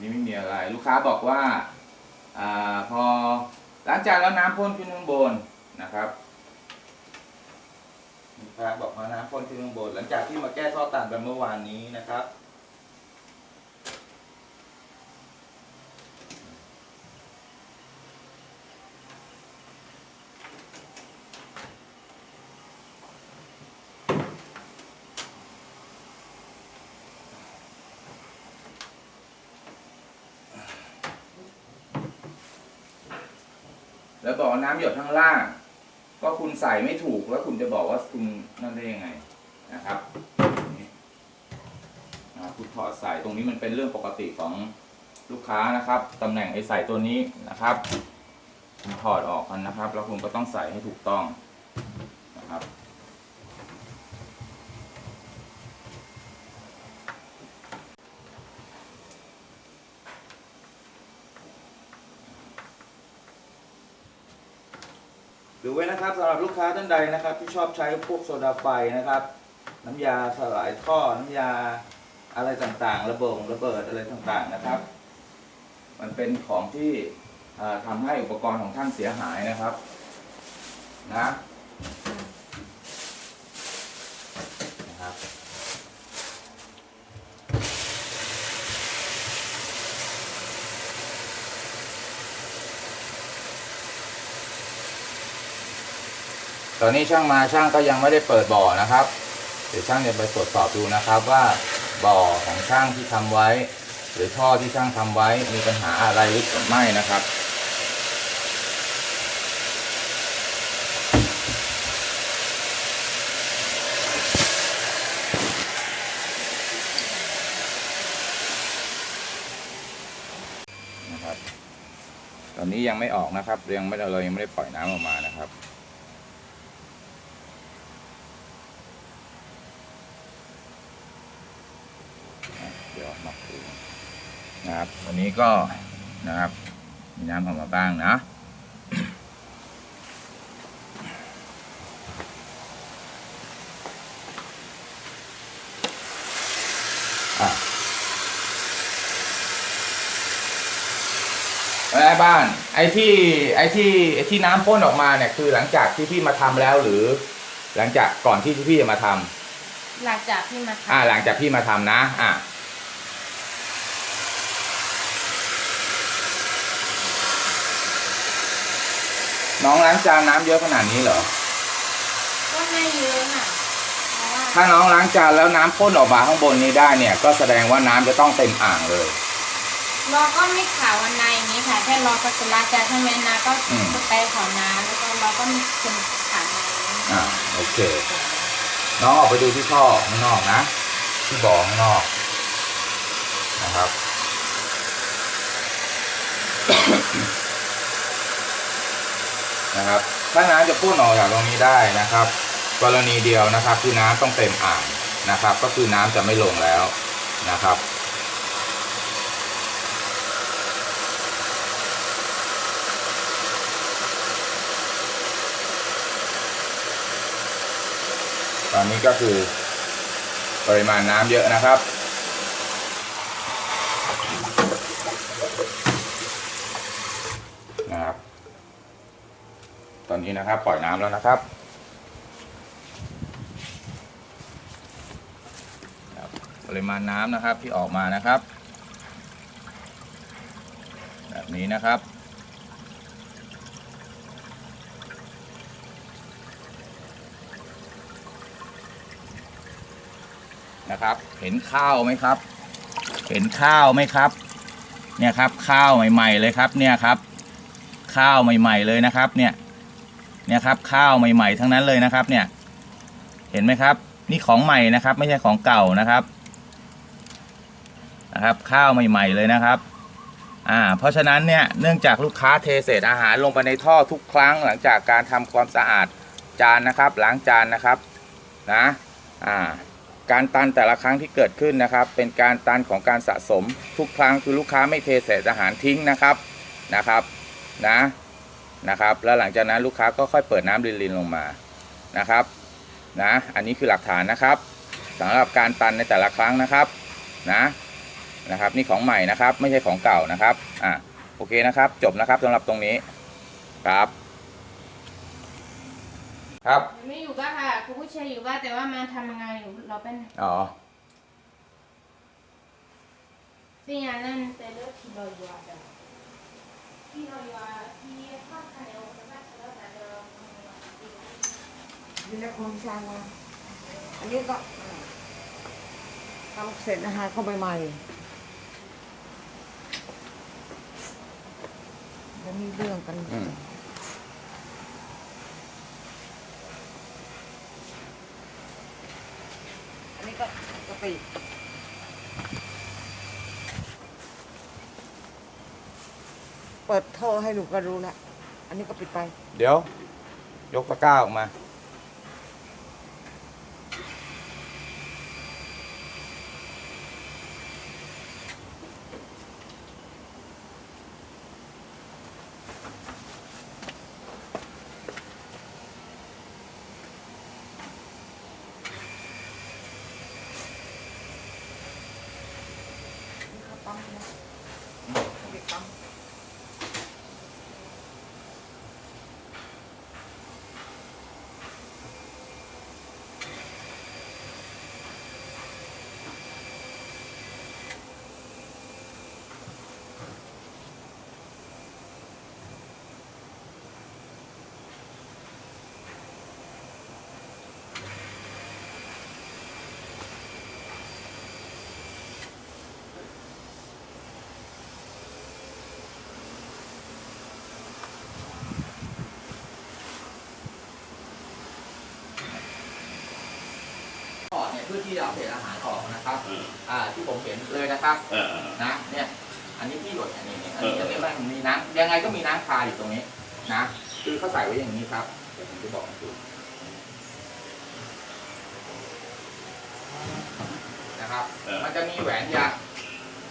นี่ไม่มีอะไร ลูกค้าบอกว่าอพอล้างจานแล้วน้ำพ่นขึ้นข้างบนนะครับลูกค้าบอกว่าน้ำพ่นขึ้นข้างบน หลังจากที่มาแก้ท่อตันไปเมื่อวานนี้นะครับ แล้วบอกน้ำหยดข้างล่าง ก็คุณใส่ไม่ถูกแล้วคุณจะบอกว่าคุณนั่นได้ยังไงนะครับนี่นะครับคุณถอดใส่ตรงนี้มันเป็นเรื่องปกติของลูกค้านะครับตำแหน่งไอ้ใส่ตัวนี้นะครับ คุณถอดออกกันนะครับ แล้วคุณก็ต้องใส่ให้ถูกต้องนะครับ ดูไว้นะครับสำหรับลูกค้าท่านใดนะครับ ที่ชอบใช้พวกโซดาไฟนะครับ น้ำยาสลายท่อน้ำยาอะไรต่างๆ ระเบิดระเบิดอะไรต่างๆนะครับ มันเป็นของที่ทำให้อุปกรณ์ของท่านเสียหายนะครับ นะนะครับ ตอนนี้ช่างมาช่างก็ยังไม่ได้เปิดบ่อนะครับ เดี๋ยวช่างจะไปตรวจสอบดูนะครับว่าบ่อของช่างที่ทำไว้ หรือท่อที่ช่างทำไว้มีปัญหาอะไรหรือไม่นะครับนะครับตอนนี้ยังไม่ออกนะครับยังไม่เรายังไม่ได้ปล่อยน้ำออกมานะครับ เดี๋ยวมาดู นะครับวันนี้ก็นะครับมีน้ำออกมาบ้างนะอะไอ้บ้าน ไอ้ที่ไอ้ที่ไอ้ที่น้ำพ่นออกมาเนี่ยคือหลังจากที่พี่มาทำแล้วหรือ หลังจากก่อนที่พี่จะมาทำหลังจากที่มาอ่าทำหลังจากพี่มาทำนะ อะ น้องล้างจานน้ำเยอะขนาดนี้เหรอ ก็ไม่เยอะน่ะเพราะว่าถ้าน้องล้างจานแล้วน้ำพ่นออกมาข้างบนนี้ได้เนี่ย ก็แสดงว่าน้ำจะต้องเต็มอ่างเลย เราก็ไม่ขาววันในอย่างนี้ค่ะแค่รอสักกล้างจานถ้าแม่นาก็อืม สเปรย์ขอน้ำแล้วก็เราก็มีคนขาวน้ำอ่าโอเค น้องออกไปดูที่ท่อข้างนอกนะ ที่บ่อข้างนอกนะครับ นะครับ ถ้าน้ำจะพ่นออกจากตรงนี้ได้นะครับ กรณีเดียวนะครับคือน้ำต้องเต็มอ่างนะครับ ก็คือน้ำจะไม่ลงแล้วนะครับตอนนี้ก็คือปริมาณน้ำเยอะนะครับ ต อนนี้นะครับ ปล่อยน้ำแล้วนะครับครับปริมาณน้ำนะครับที่ออกมานะครับ แบบนี้นะครับนะครับ เห็นข้าวไหมครับ เห็นข้าวไหมครับ เนี่ยครับข้าวใหม่ ๆ เลยครับ เนี่ยครับ ข้าวใหม่ ๆ เลยนะครับ เนี่ย เนี่ยครับข้าวใหม่ๆ ทั้งนั้นเลยนะครับ เนี่ย เห็นไหมครับ นี่ของใหม่นะครับ ไม่ใช่ของเก่านะครับ นะครับ ข้าวใหม่ ๆเลยนะครับอ่าเพราะฉะนั้นเนี่ยเนื่องจากลูกค้าเทเศษอาหารลงไปในท่อทุกครั้งหลังจากการทำความสะอาดจานนะครับล้างจานนะครับนะอ่าการตันแต่ละครั้งที่เกิดขึ้นนะครับ เป็นการตันของการสะสมทุกครั้งคือลูกค้าไม่เทเศษอาหารทิ้งนะครับนะครับนะ นะครับ แล้วหลังจากนั้นลูกค้าก็ค่อยเปิดน้ำลินๆลงมานะครับนะอันนี้คือหลักฐานนะครับสำหรับการตันในแต่ละครั้งนะครับนะนะครับ นี่ของใหม่นะครับ ไม่ใช่ของเก่านะครับอะโอเคนะครับ จบนะครับสำหรับตรงนี้ครับ ครับไม่อยู่บ้านค่ะคุณผู้ชายอยู่บ้านแต่ว่ามาทำงานอยู่เราเป็นอ๋อที่งานนั่นแต่เลือกที่เราอยู่อะ ที่าอยู่อะที่ภาคไทยเราจะมาเลือกแต่เรานี่แหละคนสร้างมาอันนี้ก็ทำเสร็จอาหารเข้าใหม่ๆแล้วมีเรื่องกันอืมอันนี้ก็กะปิ เปิดท่อให้หนูก็รู้แล้วอันนี้ก็ปิดไป เดี๋ยว ยกตะกร้าออกมานี่เขาปั๊มนะเขาปิดปั๊ม ที่จะเอาเศษอาหารออกนะครับเอออ่าที่ผมเห็นเลยนะครับเออเออ นะเนี่ยอันนี้พี่หยดอันนี้เนี่ยอันนี้เออ จะเรียกว่ามีน้ำยังไงก็มีน้ำคาอยู่ตรงนี้นะคือเขาใส่ไว้อย่างนี้ครับเดี๋ยวผมจะบอกให้ดูนะครับเออมันจะมีแหวนยาง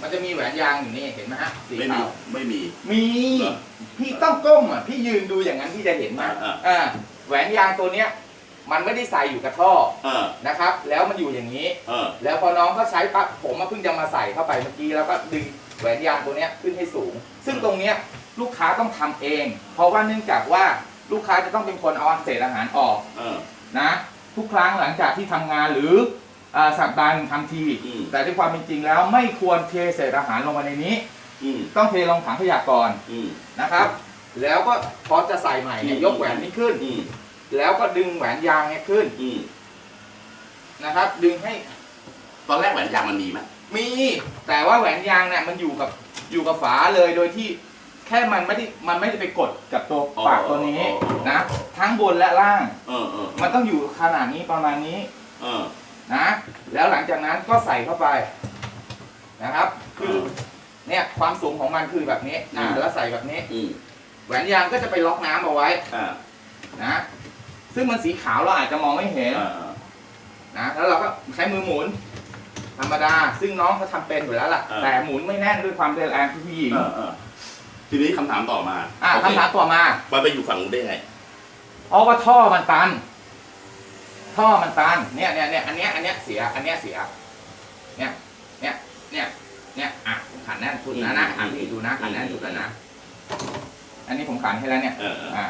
มันจะมีแหวนยางอยู่นี่เห็นไหมฮะสีไม่มีขาว ไม่มี มีเหรอพี่ต้องก้มอะพี่ยืนดูอย่างนั้นพี่จะเห็นไหมอ่า อ่าแหวนยางตัวเนี้ย มันไม่ได้ใส่อยู่กับท่อเออนะครับ แล้วมันอยู่อย่างนี้ เออแล้วพอน้องเขาใช้ปั๊บผมมาเพิ่งจะมาใส่เข้าไปเมื่อกี้แล้วก็ดึงแหวนยางตัวเนี้ยขึ้นให้สูง ซึ่งตรงเนี้ยลูกค้าต้องทำเอง เพราะว่าเนื่องจากว่าลูกค้าจะต้องเป็นคนเอาเศษอาหารออกเออ นะทุกครั้งหลังจากที่ทำงานหรืออ่าสัปดาห์หนึ่งทำที อืม แต่ด้วยความเป็นจริงแล้วไม่ควรเทเศษอาหารลงมาในนี้ อืมต้องเทลงถังขยะก่อนอืม นะครับ แล้วก็พอจะใส่ใหม่เนี่ยอืม ยกแหวนนี้ขึ้น อืม แล้วก็ดึงแหวนยางเนี่ยขึ้นอืมนะครับ ดึงให้ตอนแรกแหวนยางมันมีไหมมี แต่ว่าแหวนยางเนี่ยมันอยู่กับอยู่กับฝาเลยโดยที่แค่มันไม่ได้มันไม่ได้ไปกดกับตัวปากตัวนี้นะ ทั้งบนและล่าง เออเออมันต้องอยู่ขนาดนี้ประมาณนี้ เออนะ แล้วหลังจากนั้นก็ใส่เข้าไปนะครับ คือเนี่ยความสูงของมันคือแบบนี้อ่าแล้วใส่แบบนี้ อืมแหวนยางก็จะไปล็อกน้ำเอาไว้อ่านะ ซึ่งมันสีขาวเราอาจจะมองไม่เห็นอ่าอ่านะแล้วเราก็ใช้มือหมุน ธรรมดา ซึ่งน้องเขาทำเป็นอยู่แล้วล่ะ แต่หมุนไม่แน่นด้วยความแรงที่พี่หญิงเออเออทีนี้คำถามต่อมาอะโอเคคำถามต่อมามันไปอยู่ฝั่งนู้นได้ไง เพราะว่าท่อมันตัน ท่อมันตัน เนี่ยเนี่ยเนี่ยอันเนี้ยอันเนี้ยเสีย อันเนี้ยเสีย เนี่ย เนี่ย เนี่ย เนี่ย อะผมขันแน่นสุดแล้วนะ อะพี่ดูนะขันแน่นสุดแล้วนะ อันนี้ผมขันให้แล้วเนี่ย เออเอออะ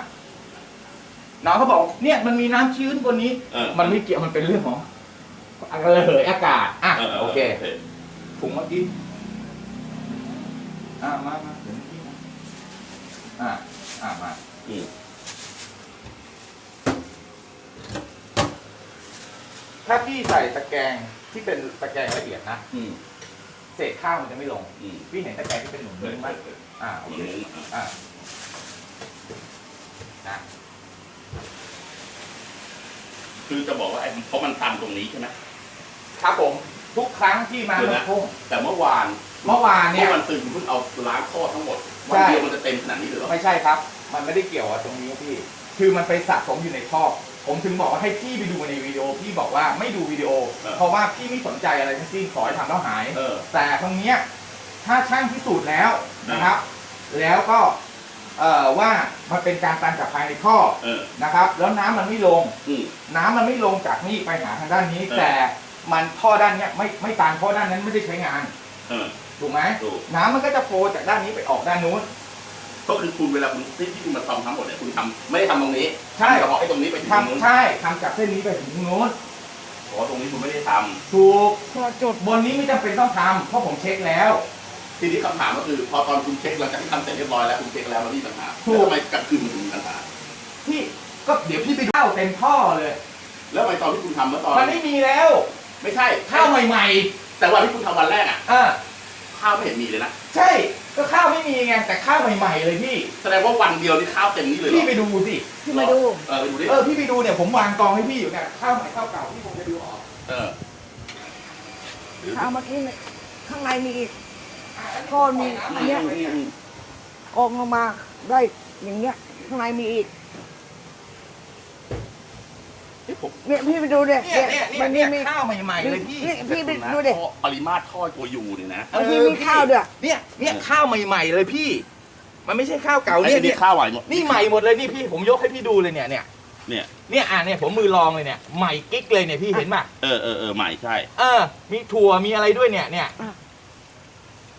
น้องเขาบอกเนี่ยมันมีน้ำชื้นบนนี้ เออมันไม่เกี่ยวมันเป็นเรื่องของระเหยอากาศอะโอเคถุงเมื่อกี้อะมามาเดี๋ยวเมื่อกี้นะอะอะมาอืมถ้าพี่ใส่ตะแกรงที่เป็นตะแกรงละเอียดนะอืมเศษข้าวมันจะไม่ลง อืมพี่เห็นตะแกรงที่เป็นหนุนเอมืออไหมเอออ่าโอเอเคอเอออ่านะ คือจะบอกว่าไอ้เพราะมันตันตรงนี้ใช่ไหมครับผมทุกครั้งที่มาเดี๋ยวเมือนะงพุ่งแต่เมื่อวานเมื่อวานเมื่เนี่อยวันตื่นคุณเอาล้างท่อทั้งหมดวันใช่ เดียวมันจะเต็มขนาดนี้เลยเหรอไม่ใช่ครับ มันไม่ได้เกี่ยวกับตรงนี้พี่ คือมันไปสะสมอยู่ในท่อ ผมถึงบอกว่าให้พี่ไปดูในวิดีโอ พี่บอกว่าไม่ดูวิดีโอ เพราะว่าพี่ไม่สนใจอะไรทั้งสิ้นขอให้ทำแล้วหาย เออ แต่ตรงเนี้ยถ้าช่างพิสูจน์แล้วนะครับ แล้วก็ เอ่อว่ามันเป็นการตันจากภายในท่อเออ นะครับ แล้วน้ำมันไม่ลง อืม น้ำมันไม่ลงจากนี่ไปหาทางด้านนี้ เออ แต่มันท่อด้านเนี้ยไม่ไม่ตันเพราะด้านนั้นไม่ได้ใช้งานเออ ถูกไหมถูก น้ำมันก็จะโฟลจากด้านนี้ไปออกด้านนู้น ก็คือคุณเวลาคุณที่ที่คุณมาทำทั้งหมดเนี่ยคุณทำไม่ได้ทำตรงนี้ใช่เฉพาะไอ้ตรงนี้ไปถึงตรงนู้นทำใช่ทำจากเส้นนี้ไปถึงตรงนู้นเพราะว่าตรงนี้คุณไม่ได้ทถูก พอจุดบนนี้ไม่จำเป็นต้องทำเพราะผมเช็คแล้วำ ทีนี้คำถามก็คือพอตอนคุณเช็คหลังจากที่ทำเสร็จเรียบร้อยแล้วคุณเช็คแล้วมันมีปัญหาถูก แล้วทำไมกลางคืนมันถึงมีปัญหาพี่ก็เดี๋ยวพี่ไปดูข้าวเต็มท่อเลย แล้วทำไมตอนที่คุณทำเมื่อตอนมันไม่มีแล้วไม่ใช่ข้าวใหม่แต่วันที่คุณทำวันแรกอะๆอ่าข้าวไม่เห็นมีเลยนะใช่ก็ข้าวไม่มีไงแต่ข้าวใหม่ ๆ เลยพี่ แสดงว่าวันเดียวนี่ข้าวเต็มนี้เลยเหรพี่อไปดูสิที่มาดู เออไปดูดิเออพี่ไปดูเนี่ยผมวางกองให้พี่อยู่เนี่ยข้าวใหม่ข้าวเก่าพี่ผมจะดูออก เออหรือเอาเมื่อกี้เนี่ยข้างในมีอีกอะ ก้อนมีอันเนี้ยอืมอืมกองลงมาได้อย่างเงี้ยข้างในมีอีกเฮ้ยผมเนี่ยพี่ไปดูเนี่ยเนี่ยเนี่ยเนี่ยมันเนี่ยมี ข้าวใหม่ๆเลยพี่นี่พี่ไปนะดูดิท่อปริมาตรท่อตัวยูเนี่ยนะบางทีมีข้าวด้วย เนี่ยเนี่ยข้าวใหม่ๆเลยพี่ มันไม่ใช่ข้าวเก่าไอ้เนี่ยนี่เนี่ยข้าวไหวหมดนี่ใหม่หมดเลยนี่พี่ผมยกให้พี่ดูเลยเนี่ยเนี่ยเนี่ย เนี่ยอะเนี่ยผมมือลองเลยเนี่ยใหม่กิ๊กเลยเนี่ยพี่เห็นป่ะเออเออเออใหม่ใช่ เออ มีถั่วมีอะไรด้วยเนี่ยเนี่ยอะ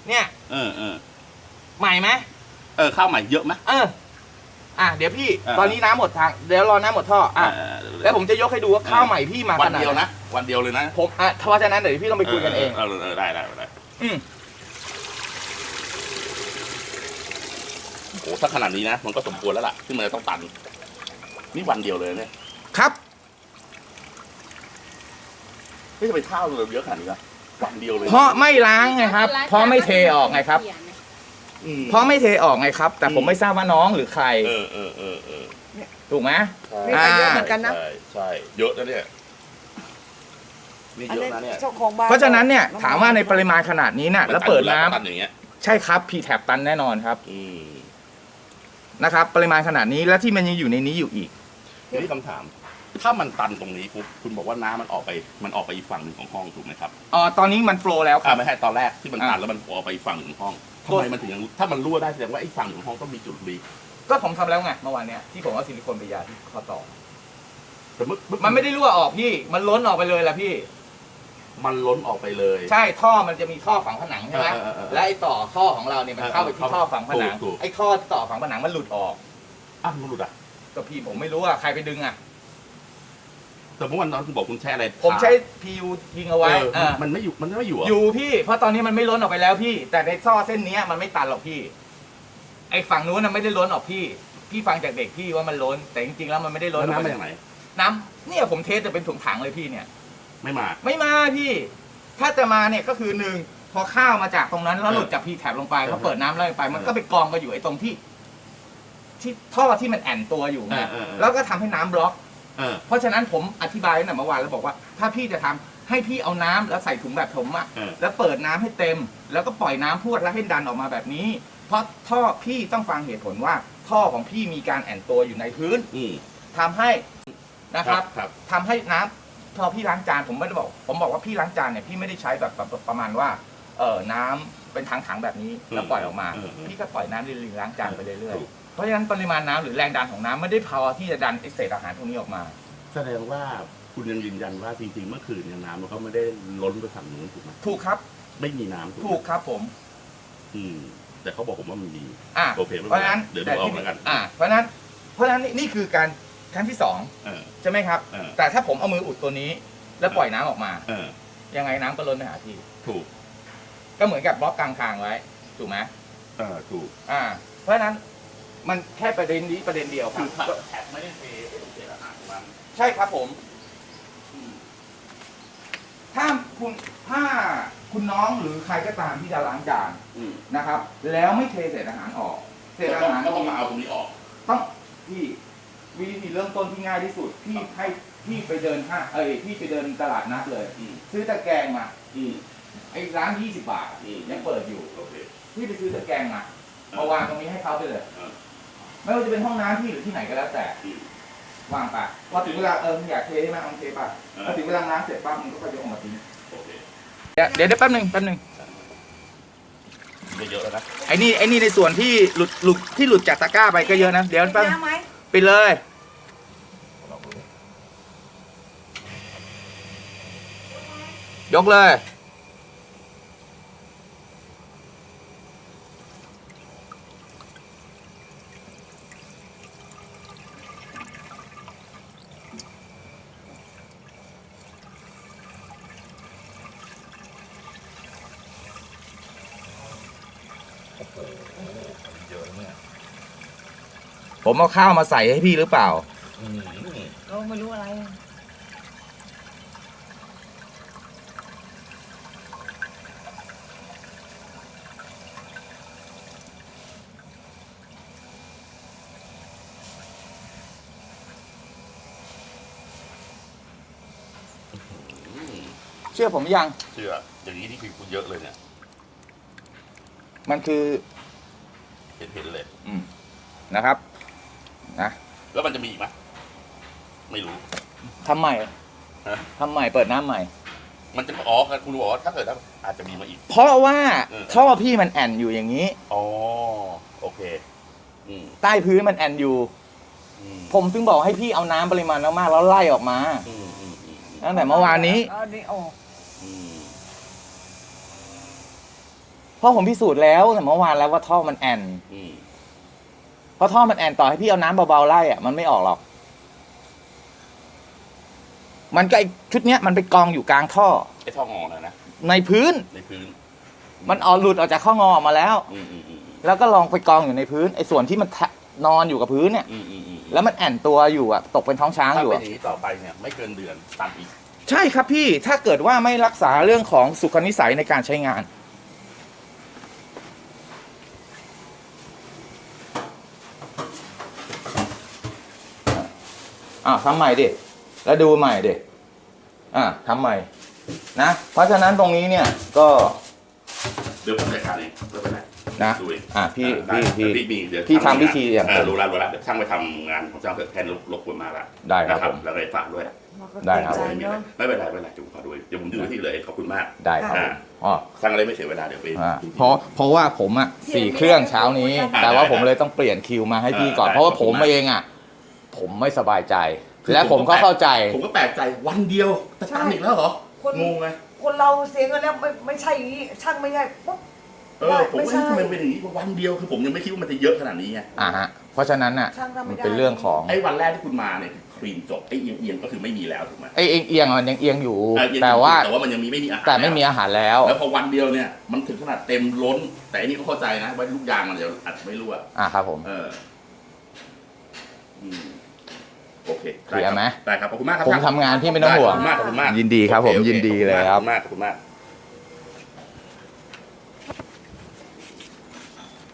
เนี่ย เออเออใหม่ไหมเออข้าวใหม่เยอะไหม เออ อะเดี๋ยวพี่ อ่า ตอนนี้น้ำหมดทาง เดี๋ยวรอน้ำหมดท่อ อะเออเออแล้วผมจะยกให้ดูว่าข้าวใหม่พี่มาวัขนนาดเดียวไหนะ วันเดียวเลยนะผมอะเพราะฉะนั้นเดี๋ยวพี่ต้องไปคุยกันเอง เออเออเออได้ได้ได้อืม โอ้ถ้าขนาดนี้นะ มันก็สมควรแล้วล่ะที่มันจะต้องตัน นี่วันเดียวเลยเนี่ยครับ ไม่จะไปข้าวเลยเยอะขนาดนี้นะ วันเดียวเลยเพราะไม่ล้างไงครับ เพราะไม่เทออกไงครับ อืมเพราะไม่เทออกไงครับ แต่ผมอืมไม่ทราบว่าน้องหรือใคร เออเออเออเออถูกไหมนี่ก็เยอะเหมือนกันนะ ใช่ใช่เยอะนะเนี่ยนี่อันเยนี้อะนะเนี่ยเจ้าของบ้านเพราะฉะนั้นเนี่ยถามว่าในปริมาณขนาดนี้เนี่ยแล้วเปิดน้ำตันอย่างเงี้ยใช่ครับพีแท็บตันแน่นอนครับอืมนะครับ ปริมาณขนาดนี้และที่มันยังอยู่ในนี้อยู่อีก ทีนี้คำถาม ถ้ามันตันตรงนี้ปุ๊บคุณบอกว่าน้ำมันออกไปมันออกไปอีกฝั่งหนึ่งของห้องถูกไหมครับอ๋อตอนนี้มันโฟลว์แล้วคอ่ารับ ไม่ใช่ตอนแรกที่มันตันอะ แล้วมันออกไปอีกฝั่งหนึ่งของห้องทำตัวไมมันถึงยังถ้ามันรั่วได้แสดงว่าไอ้ฝั่งหนึ่งของห้องต้องมีจุดลีกก็ผมทำแล้วไงเมื่อวานเนี้ยที่ผมเอาซิลิโคนไปยาที่ข้อต่อ แต่เมื่อเอมันไม่ได้รั่วออกพี่ มันล้นออกไปเลยแหละพี่ มันล้นออกไปเลย ใช่ท่อมันจะมีท่อฝังผนังใช่ไหมเออเออเออและไอ้ต่อท่อของเราเนี่ยมันเออเข้าไปที่ท่อฝังผนังถูกถูก ไอ้ท่อที่ต่อฝังผนังมันหลุดออกอะมันหลุดอะ ก็พี่ผมไม่รู้ว่าใครไปดึงอะ แต่เมื่อวันนั้นคุณบอกคุณแช่อะไรผมใช้พียูยิงเอาไว้เออเออมันไม่อยู่มันไม่อยู่เหรอยู่พี่ เพราะตอนนี้มันไม่ล้นออกไปแล้วพี่ แต่ในท่อเส้นเนี้ยมันไม่ตันหรอกพี่ ไอ้ฝั่งนู้นน่ะไม่ได้ล้นออกพี่ พี่ฟังจากเด็กพี่ว่ามันล้น แต่จริงๆแล้วมันไม่ได้ล้แล้วนออกน้ำไปมาจากไหน น้ำเนี่ยผมเทสจะเป็นถุงถังเลยพี่เนี่ย ไม่มา ไม่มาพี่ ถ้าจะมาเนี่ยก็คือหนึ่งพอข้าวมาจากตรงนั้นแล้วหลุดจากพีแถบลงไปเขาเปิดน้ำไล่ไป มันก็ไปกองกันอยู่ไอ้ตรงที่ ที่ท่อที่มันแอนตัวอยู่ไงเออเออเออแล้วก็ทำให้น้ำบล็อก เออ เพราะฉะนั้นผมอธิบายตั้งแต่เมื่อวานแล้วบอกว่า ถ้าพี่จะทำให้พี่เอาน้ำแล้วใส่ถุงแบบผมอะเออ แล้วเปิดน้ำให้เต็ม แล้วก็ปล่อยน้ำพรวดแล้วให้ดันออกมาแบบนี้ เพราะท่อพี่ต้องฟังเหตุผลว่า ท่อของพี่มีการแอนตัวอยู่ในพื้นอืมทำให้นะครับ ครับ ทำให้น้ำพอพี่ล้างจานผมไม่ได้บอก ผมบอกว่าพี่ล้างจานเนี่ยพี่ไม่ได้ใช้แบบแบบประมาณว่าเออน้ำเป็นถังๆแบบนี้แล้วปล่อยออกมา อืมอืมพี่ก็ปล่อยน้ำลิงๆล้างจานไปเรื่อยถูกๆ เพราะฉะนั้นปริมาณน้ำหรือแรงดันของน้ำไม่ได้พอที่จะดันไอเศษอาหารพวกนี้ออกมา แสดงว่าคุณยังยืนยันว่าจริงๆเมื่อคืนเนี่ยน้ำมันก็ไม่ได้ล้นไปฝั่งนู้นถูกไหมถูกครับไม่มีน้ำถูกไหมถูกครับผม อืม แต่เขาบอกผมว่ามันมี อะโอเคไม่เพเป็นราะไรฉะนั้นเดี๋ยวดูเอาแล้วกันอะเพราะฉะนั้นเพราะฉะนั้นนี่นี่คือการครั้งที่สองเออ ใช่ไหมครับ เออ แต่ถ้าผมเอามืออุดตัวนี้ แล้วปล่อยน้ำออกมา เออ ยังไงน้ำก็ล้นไปหาที่ ถูก ก็เหมือนกับบล็อกกลางทางไว้ ถูกไหมเออ ถูก อ่า เพราะฉะนั้น มันแค่ประเด็นนี้ประเด็นเดียวคคืรัอบแท็กไม่ได้เทให้ถูกเศษอาหารมันใช่ครับผม อืมถ้าคุณถ้าคุณน้องหรือใครก็ตามที่จะล้างจานอืมนะครับ แล้วไม่เทเศษอาหารออกเศษอาหารก็ต้องมาเอาตรงนี้ออกต้องพี่วิธีเริ่มต้นที่ง่ายที่สุดพี่ให้พี่ไปเดินห้างเอ้ยพี่ไปเดินตลาดนัดเลย อืมซื้อตะแกรงมาอืม ไอ้ร้าน20บาทอะอืม ยังเปิดอยู่ โอเค พี่ไปซื้อตะแกรงมามาวางตรงนี้ให้เขาไปเลย เออ ไม่ว่าจะเป็นห้องน้ำพี่หรือที่ไหนก็แล้วแต่อืม วางไปพอถึงเวลาเออมึงอยากเทใช่ไหมเอามึงเทไปเออ พอถึงเวลาล้างเสร็จปั๊บมึงก็ค่อยยกออกมาทิ้งโอเคเดี๋ยวเดี๋ยวเดี๋ยวแป๊บหนึงแป๊บหนึงไม่เยอะแล้วนะไอ้นี่ไอ้นี่ในส่วนที่หลุดหลุดที่หลุดจากตะกร้าไปก็เยอะนะเดี๋ยวแป๊บน้ำไหมไปเลย ยกเลย โอ้โหเยอะเนี่ย ผมเอาข้าวมาใส่ให้พี่หรือเปล่า อืมเราไม่รู้อะไร เชื่อผมยัง เชื่ออย่างนี้นี่คือคุณเยอะเลยเนี่ย มันคือ เห็นเห็นเลยอืมนะครับ นะแล้วมันจะมีอีกไหมไม่รู้ ทำใหม่ฮะ ทำใหม่เปิดน้ำใหม่ มันจะอ๋อคุณบอกว่าถ้าเกิดว่าอาจจะมีมาอีก เพราะว่าเออ ท่อพี่มันแอนอยู่อย่างนี้ อ๋อโอเค อืมใต้พื้นมันแอนอยู่ อืมผมถึงบอกให้พี่เอาน้ำปริมาณมากๆแล้วไล่ออกมา อืมอืมอืมตั้งแต่เมื่อวานนี้เอาดิโอ้อืมเพราะผมพิสูจน์แล้วแต่เมื่อวานแล้วว่าท่อมันแอน อืม เพราะท่อมันแอนต่อให้พี่เอาน้ำเบาๆไล่อะมันไม่ออกหรอก มันก็ไอชุดเนี้ยมันไปกองอยู่กลางท่อ ไอ้ท่องอนะนะในพื้น ในพื้นมันออกหลุดออกจากข้องอออกมาแล้ว อืมอืมอืมอืมแล้วก็ลองไปกองอยู่ในพื้นไอ้ส่วนที่มันแทะนอนอยู่กับพื้นเนี่ย อืมอืมอืมแล้วมันแอนตัวอยู่อะตกเป็นท้องช้างถ้าอยู่เป็นอะอย่างนี้ต่อไปเนี่ย ไม่เกินเดือนตัดอีก ใช่ครับพี่ถ้าเกิดว่าไม่รักษาเรื่องของสุขนิสัยในการใช้งาน อะทำใหม่ดิ แล้วดูใหม่ดิ อะทำใหม่ นะ เพราะฉะนั้นตรงนี้เนี่ยก็เดี๋ยวผมจัดการเองไม่เป็นไรนะดูเองอะพี่ได้พี่พี่พี่มีเดี๋ยวพี่ทำพิธีอย่างเออรู้แล้วรู้แล้วเดี๋ยวช่างไปทำงานของช่างเถอะแค่รบกวนมากละได้ครับนะผมแล้วก็ฝากด้วยมันก็ได้ครับเกไม่งมีใจอะไรเนาะไม่เป็นไรไม่เป็นไรเดี๋ยวผมขอดูเดี๋ยวผมดูที่เลยขอบคุณมากได้ครับอ่าอ๋อสร้างอะไรไม่เสียเวลาเดี๋ยวไปอ่าเพราะเพราะว่าผมอะสี่เครื่องเช้านี้ แต่ว่าผมเลยต้องเปลี่ยนคิวมาให้พี่ก่อนเพราะว่าผมเองอะ ผมไม่สบายใจและผมก็เข้าใจ ผมก็แปลกใจวันเดียวแต่ตันอีกแล้วเหรอคน งงไงคนเราเสียเงินแล้วไม่ไม่ใช่อย่างนี้ช่างไม่ใช่ปุ๊บ เออผมไม่ว่าใช่ทำไมเป็นอย่างนี้วันเดียวคือผมยังไม่คิดว่ามันจะเยอะขนาดนี้ไงอ่าฮะ เพราะฉะนั้นน่ะ ช่างทำไม่มันได้เป็นเรื่องของ ไอ้วันแรกที่คุณมาเนี่ยคลีนจบไอ้เอียงเอียงๆก็คือไม่มีแล้วถูกไหมไอ้เอียงเอียงๆอะมันยังเอียงอยู่ เออเอียงๆแต่ว่าแต่ว่ามันยังมีไม่มีอาหารแต่ไม่มีอาหารแล้ว แล้วพอวันเดียวเนี่ยมันถึงขนาดเต็มล้น แต่อันนี้ก็เข้าใจนะว่าลูกยางมันเดี๋ยวอาจจะไม่รั่วอ่าครับผม เอออืม โอเคเคลียร์ไหมได้ครับขอบคุณมากครับผมทำงานพี่ไม่ต้องห่วงขอบคุณมากขอบคุณมากยินดีครับผมโอเโอยินดีเลยครับ ขอบคุณมากขอบคุณมาก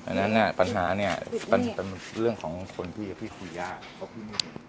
อันนั้นน่ะปัญหาเนี่ยเป็นเป็นเรื่องของคนพี่พี่คุยยากเพราะพี่ไม่เห็น